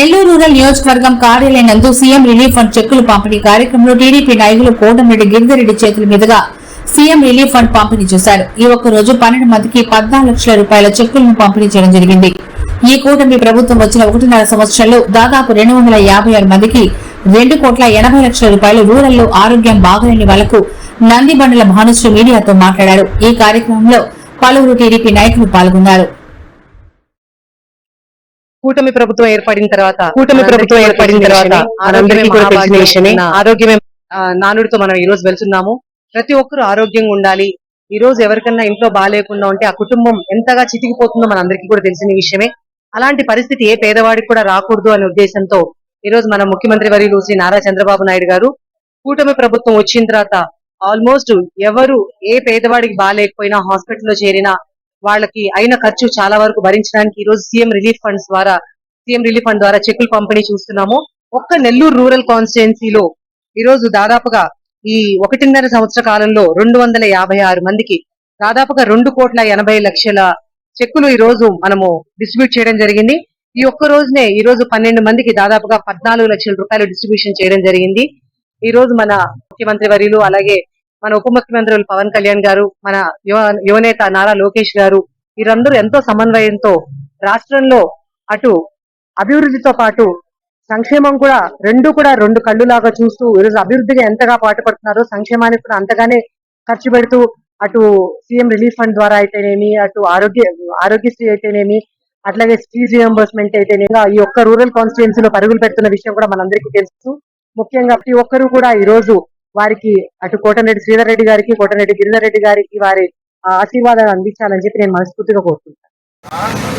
Nellore rural నియోజకవర్గం కార్యాలయం నందు సీఎం రిలీఫ్ ఫండ్ చెక్కులు పంపిణీ కార్యక్రమంలో టీడీపీ నాయకులు కోటమిరెడ్డి గిరిధరెడ్డి చేతుల మీదుగా సీఎం రిలీఫ్ ఫండ్ పంపిణీ చేశారు. ఈ ఒక్క రోజు పన్నెండు మందికి పద్నాలుగు లక్షల రూపాయల చెక్కులను పంపిణీ చేయడం జరిగింది. ఈ కూటమి ప్రభుత్వం వచ్చిన ఒకటిన్నర సంవత్సరంలో దాదాపు రెండు వందల యాభై ఆరు మందికి రెండు కోట్ల ఎనభై లక్షల రూపాయలు రూరల్లో ఆరోగ్యం బాగలేని వాళ్ళకు నందిబండల భానుశ్రీ మీడియాతో మాట్లాడారు. ఈ కార్యక్రమంలో పలువురు టీడీపీ నాయకులు పాల్గొన్నారు. కూటమి ప్రభుత్వం ఏర్పడిన తర్వాత కూటమి ప్రభుత్వం ఏర్పడిన తర్వాత ఆరోగ్యమే నానుడితో మనం ఈ రోజు వెళ్తున్నాము. ప్రతి ఒక్కరూ ఆరోగ్యంగా ఉండాలి. ఈ రోజు ఎవరికన్నా ఇంట్లో బాగాలేకుండా ఉంటే ఆ కుటుంబం ఎంతగా చితికిపోతుందో మనందరికీ కూడా తెలిసిన విషయమే. అలాంటి పరిస్థితి ఏ పేదవాడికి కూడా రాకూడదు అనే ఉద్దేశంతో ఈ రోజు మన ముఖ్యమంత్రి వర్యులు శ్రీ నారా చంద్రబాబు నాయుడు గారు కూటమి ప్రభుత్వం వచ్చిన తర్వాత ఆల్మోస్ట్ ఎవరు ఏ పేదవాడికి బాగాలేకపోయినా హాస్పిటల్లో చేరినా వాళ్ళకి అయిన ఖర్చు చాలా వరకు భరించడానికి ఈ రోజు సీఎం రిలీఫ్ ఫండ్స్ ద్వారా సీఎం రిలీఫ్ ఫండ్ ద్వారా చెక్కులు పంపిణీ చూస్తున్నాము. ఒక్క నెల్లూరు రూరల్ కాన్స్టిట్యున్సీలో ఈ రోజు దాదాపుగా ఈ ఒకటిన్నర సంవత్సర కాలంలో రెండు వందల యాభై ఆరు మందికి దాదాపుగా రెండు కోట్ల ఎనభై లక్షల చెక్కులు ఈ రోజు మనము డిస్ట్రిబ్యూట్ చేయడం జరిగింది. ఈ ఒక్క రోజునే ఈ రోజు పన్నెండు మందికి దాదాపుగా పద్నాలుగు లక్షల రూపాయలు డిస్ట్రిబ్యూషన్ చేయడం జరిగింది. ఈ రోజు మన ముఖ్యమంత్రి వర్యులు అలాగే మన ఉప ముఖ్యమంత్రులు పవన్ కళ్యాణ్ గారు మన యువ యువనేత నారా లోకేష్ గారు వీరందరూ ఎంతో సమన్వయంతో రాష్ట్రంలో అటు అభివృద్ధితో పాటు సంక్షేమం కూడా రెండు కూడా రెండు కళ్ళులాగా చూస్తూ ఈరోజు అభివృద్ధిగా ఎంతగా పాటుపడుతున్నారో సంక్షేమానికి కూడా అంతగానే ఖర్చు పెడుతూ అటు సీఎం రిలీఫ్ ఫండ్ ద్వారా అయితేనేమి అటు ఆరోగ్య ఆరోగ్యశ్రీ అయితేనేమి అట్లాగే ఫీజు రియంబర్స్మెంట్ అయితేనేమి ఈ ఒక్క రూరల్ కాన్స్టిట్యున్సీలో పరుగులు పెడుతున్న విషయం కూడా మనందరికీ తెలుసు. ముఖ్యంగా ప్రతి ఒక్కరూ కూడా ఈ రోజు వారికి అటు కోటరెడ్డి శ్రీధర్ రెడ్డి గారికి కోటరెడ్డి గిరిధర్ రెడ్డి గారికి వారి ఆశీర్వాదాలు అందించాలని చెప్పి నేను మనస్ఫూర్తిగా కోరుకుంటాను